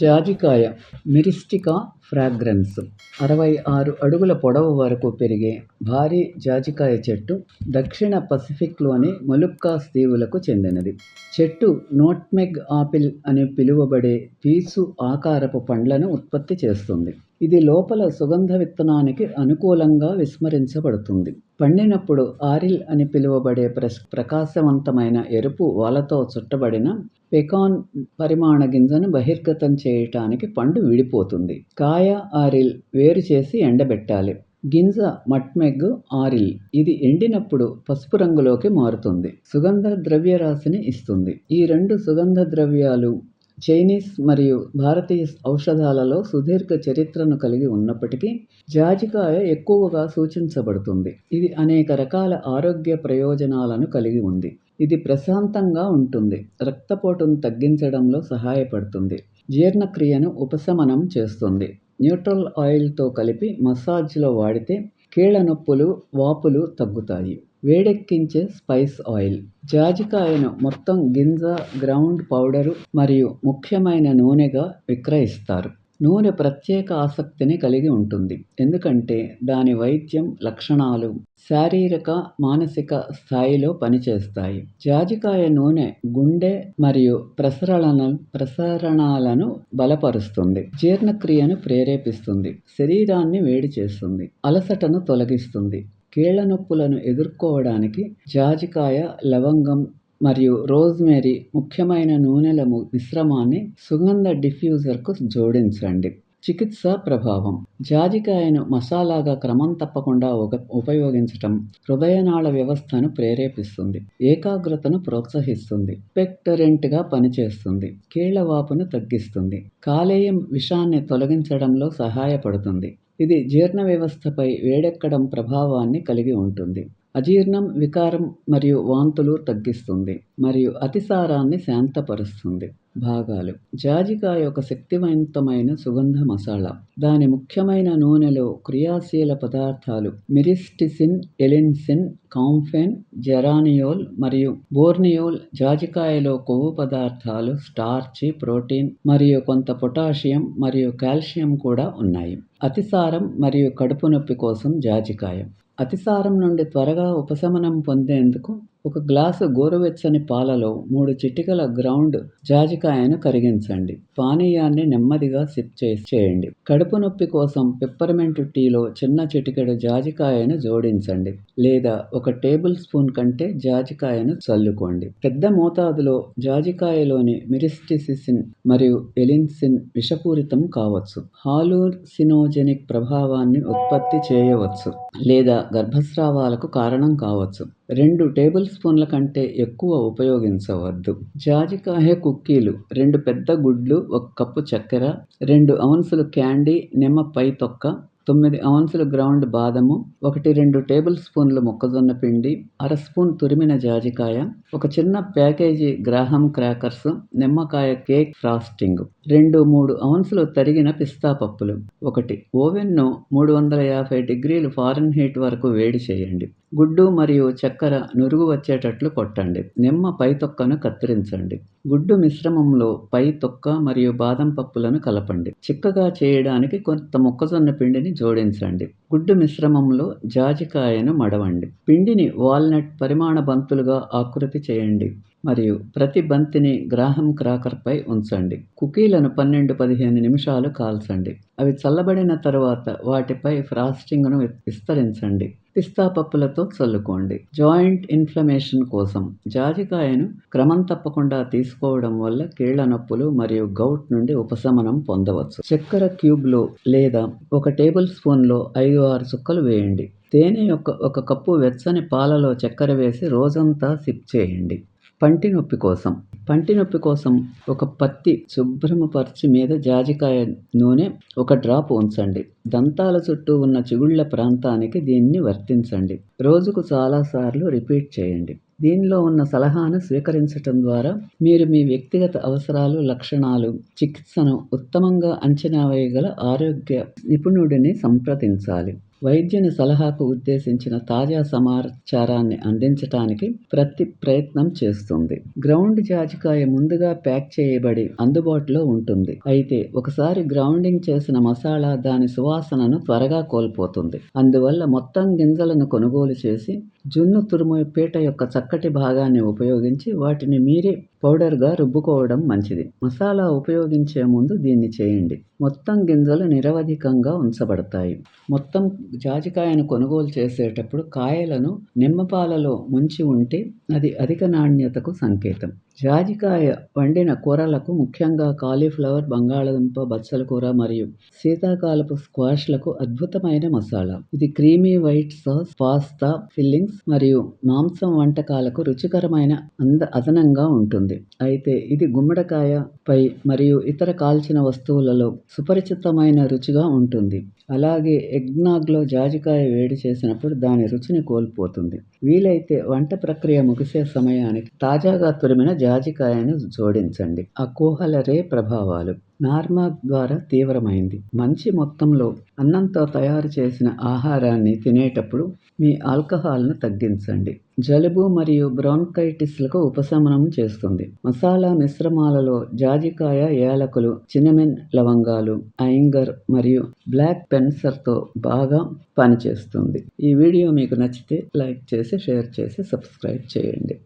జాజికాయ మిరిస్టికా ఫ్రాగ్రెన్స్. అరవై ఆరు అడుగుల పొడవు వరకు పెరిగే భారీ జాజికాయ చెట్టు దక్షిణ పసిఫిక్లోని మొలుక్కాస్ దీవులకు చెందినది. చెట్టు నోట్మెగ్ ఆపిల్ అని పిలువబడే పీసు ఆకారపు పండ్లను ఉత్పత్తి చేస్తుంది. ఇది లోపల సుగంధ విత్తనానికి అనుకూలంగా విస్మరించబడుతుంది. పండినప్పుడు ఆరిల్ అని పిలువబడే ప్రస్ ప్రకాశవంతమైన ఎరుపు వాలతో చుట్టబడిన పెకాన్ పరిమాణ గింజను బహిర్గతం చేయటానికి పండు విడిపోతుంది. కాయ ఆరిల్ వేరు చేసి ఎండబెట్టాలి. గింజ మట్మెగ్ ఆరిల్ ఇది ఎండినప్పుడు పసుపు రంగులోకి మారుతుంది. సుగంధ ద్రవ్యరాశిని ఇస్తుంది. ఈ రెండు సుగంధ ద్రవ్యాలు చైనీస్ మరియు భారతీయ ఔషధాలలో సుదీర్ఘ చరిత్రను కలిగి ఉన్నప్పటికీ జాజికాయ ఎక్కువగా సూచించబడుతుంది. ఇది అనేక రకాల ఆరోగ్య ప్రయోజనాలను కలిగి ఉంది. ఇది ప్రశాంతంగా ఉంటుంది. రక్తపోటును తగ్గించడంలో సహాయపడుతుంది. జీర్ణక్రియను ఉపశమనం చేస్తుంది. న్యూట్రల్ ఆయిల్తో కలిపి మసాజ్లో వాడితే కీళ్ళ నొప్పులు వాపులు తగ్గుతాయి. వేడెక్కించే స్పైస్ ఆయిల్. జాజికాయను మొత్తం గింజ గ్రౌండ్ పౌడరు మరియు ముఖ్యమైన నూనెగా విక్రయిస్తారు. నూనె ప్రత్యేక ఆసక్తిని కలిగి ఉంటుంది. ఎందుకంటే దాని వైద్యం లక్షణాలు శారీరక మానసిక స్థాయిలో పనిచేస్తాయి. జాజికాయ నూనె గుండె మరియు ప్రసరణ ప్రసరణాలను బలపరుస్తుంది. జీర్ణక్రియను ప్రేరేపిస్తుంది. శరీరాన్ని వేడి చేస్తుంది. అలసటను తొలగిస్తుంది. కీళ్ళ నొప్పులను ఎదుర్కోవడానికి జాజికాయ లవంగం మరియు రోజ్మేరీ ముఖ్యమైన నూనెల మిశ్రమాన్ని సుగంధ డిఫ్యూజర్కు జోడించండి. చికిత్స ప్రభావం. జాజికాయను మసాలాగా క్రమం తప్పకుండా ఉపయోగించటం హృదయనాళ వ్యవస్థను ప్రేరేపిస్తుంది. ఏకాగ్రతను ప్రోత్సహిస్తుంది. పెక్టరెంట్గా పనిచేస్తుంది. కీళ్ళవాపును తగ్గిస్తుంది. కాలేయం విషాన్ని తొలగించడంలో సహాయపడుతుంది. ఇది జీర్ణ వ్యవస్థపై వేడెక్కడం ప్రభావాన్ని కలిగి ఉంటుంది. అజీర్ణం వికారం మరియు వాంతులు తగ్గిస్తుంది మరియు అతిసారాన్ని శాంతపరుస్తుంది. భాగాలు. జాజికాయ ఒక శక్తివంతమైన సుగంధ మసాలా. దాని ముఖ్యమైన నూనెలో క్రియాశీల పదార్థాలు మిరిస్టిసిన్ ఎలిన్సిన్ కాంఫెన్ జెరానియోల్ మరియు బోర్నియోల్ జాజికాయలో కొవ్వు పదార్థాలు స్టార్చి ప్రోటీన్ మరియు కొంత పొటాషియం మరియు కాల్షియం కూడా ఉన్నాయి. అతిసారం మరియు కడుపు నొప్పి కోసం జాజికాయ. అతిసారం నుండి త్వరగా ఉపశమనం పొందేందుకు ఒక గ్లాసు గోరువెచ్చని పాలలో మూడు చిటికల గ్రౌండ్ జాజికాయను కరిగించండి. పానీయాన్ని నెమ్మదిగా సిప్ చేయండి. కడుపు నొప్పి కోసం పిప్పర్మెంట్ టీలో చిన్న చిటికెడు జాజికాయను జోడించండి. లేదా ఒక టేబుల్ స్పూన్ కంటే జాజికాయను చల్లుకోండి. పెద్ద మోతాదులో జాజికాయలోని మిరిస్టిసిసిన్ మరియు ఎలిన్సిన్ విషపూరితం కావచ్చు. హాలూసినోజెనిక్ ప్రభావాన్ని ఉత్పత్తి చేయవచ్చు. లేదా గర్భస్రావాలకు కారణం కావచ్చు. రెండు టేబుల్ స్పూన్ల కంటే ఎక్కువ ఉపయోగించవద్దు. జాజికాయ కుక్కీలు రెండు పెద్ద గుడ్లు ఒక కప్పు చక్కెర రెండు ఔన్సులు క్యాండీ నిమ్మ పై తొక్క తొమ్మిది ఔన్సులు గ్రౌండ్ బాదము ఒకటి రెండు టేబుల్ స్పూన్లు మొక్కజొన్న పిండి అర స్పూన్ తురిమిన జాజికాయ ఒక చిన్న ప్యాకేజీ గ్రాహం క్రాకర్స్ నిమ్మకాయ కేక్ ఫ్రాస్టింగ్. రెండు మూడు ఔన్సులు తరిగిన పిస్తా పప్పులు. ఒకటి ఓవెన్ను మూడు వందల యాభై డిగ్రీలు ఫారెన్ హీట్ వరకు వేడి చేయండి. గుడ్డు మరియు చక్కెర నురుగు వచ్చేటట్లు కొట్టండి. నిమ్మ పై తొక్కను కత్తిరించండి. గుడ్డు మిశ్రమంలో పై తొక్క మరియు బాదం పప్పులను కలపండి. చిక్కగా చేయడానికి కొంత మొక్కజొన్న పిండిని జోడించండి. గుడ్డు మిశ్రమంలో జాజికాయను మడవండి. పిండిని వాల్నట్ పరిమాణ బంతులుగా ఆకృతి చేయండి. మరియు ప్రతి బంతిని గ్రాహం క్రాకర్పై ఉంచండి. కుకీలను పన్నెండు పదిహేను నిమిషాలు కాల్చండి. అవి చల్లబడిన తరువాత వాటిపై ఫ్రాస్టింగ్ను విస్తరించండి. పిస్తా పప్పులతో చల్లుకోండి. జాయింట్ ఇన్ఫ్లమేషన్ కోసం జాజికాయను క్రమం తప్పకుండా తీసుకోవడం వల్ల కీళ్ళ నొప్పులు మరియు గౌట్ నుండి ఉపశమనం పొందవచ్చు. చక్కెర క్యూబ్లో లేదా ఒక టేబుల్ స్పూన్లో ఐదు ఆరు చుక్కలు వేయండి. తేనె యొక్క ఒక కప్పు వెచ్చని పాలలో చక్కెర వేసి రోజంతా సిప్ చేయండి. పంటి నొప్పి కోసం. పంటి నొప్పి కోసం ఒక పత్తి శుభ్రమపరిచి మీద జాజికాయ నూనె ఒక డ్రాప్ ఉంచండి. దంతాల చుట్టూ ఉన్న చిగుళ్ళ ప్రాంతానికి దీన్ని వర్తించండి. రోజుకు చాలాసార్లు రిపీట్ చేయండి. దీనిలో ఉన్న సలహాను స్వీకరించటం ద్వారా మీరు మీ వ్యక్తిగత అవసరాలు లక్షణాలు చికిత్సను ఉత్తమంగా అంచనా వేయగల ఆరోగ్య నిపుణుడిని సంప్రదించాలి. వైద్యుని సలహాకు ఉద్దేశించిన తాజా సమాచారాన్ని అందించటానికి ప్రతి ప్రయత్నం చేస్తుంది. గ్రౌండ్ జాజికాయ ముందుగా ప్యాక్ చేయబడి అందుబాటులో ఉంటుంది. అయితే ఒకసారి గ్రౌండింగ్ చేసిన మసాలా దాని సువాసనను త్వరగా కోల్పోతుంది. అందువల్ల మొత్తం గింజలను కొనుగోలు చేసి జున్ను తురుము పీట యొక్క చక్కటి భాగాన్ని ఉపయోగించి వాటిని మీరే పౌడర్గా రుబ్బుకోవడం మంచిది. మసాలా ఉపయోగించే ముందు దీన్ని చేయండి. మొత్తం గింజలు నిరవధికంగా ఉంచబడతాయి. మొత్తం జాజికాయను కొనుగోలు చేసేటప్పుడు కాయలను నిమ్మపాలలో ముంచి ఉంటే అది అధిక నాణ్యతకు సంకేతం. జాజికాయ వండిన కూరలకు ముఖ్యంగా కాలీఫ్లవర్ బంగాళదుంప బచ్చల కూర మరియు శీతాకాలపు స్క్వాష్లకు అద్భుతమైన మసాలా. ఇది creamy white sauce pasta fillings మరియు మాంసం వంటకాలకు రుచికరమైన అంద అదనంగా ఉంటుంది. అయితే ఇది గుమ్మడికాయ పై మరియు ఇతర కాల్చిన వస్తువులలో సుపరిచితమైన రుచిగా ఉంటుంది. అలాగే ఎగ్నాగ్లో జాజికాయ వేడి చేసినప్పుడు దాని రుచిని కోల్పోతుంది. వీలైతే వంట ప్రక్రియ ముగిసే సమయానికి తాజాగా తురిమిన జాజికాయను జోడించండి. ఆ కోహలరే ప్రభావాలు. నార్మా ద్వారా తీవ్రమైంది. మంచి మొత్తంలో అన్నంతో తయారు చేసిన ఆహారాన్ని తినేటప్పుడు మీ ఆల్కహాల్ను తగ్గించండి. జలుబు మరియు బ్రాంకైటిస్లకు ఉపశమనం చేస్తుంది. మసాలా మిశ్రమాలలో జాజికాయ యాలకులు చినమిన్ లవంగాలు ఐంగర్ మరియు బ్లాక్ పెన్సర్తో బాగా పనిచేస్తుంది. ఈ వీడియో మీకు నచ్చితే లైక్ చేసి షేర్ చేసి సబ్స్క్రైబ్ చేయండి.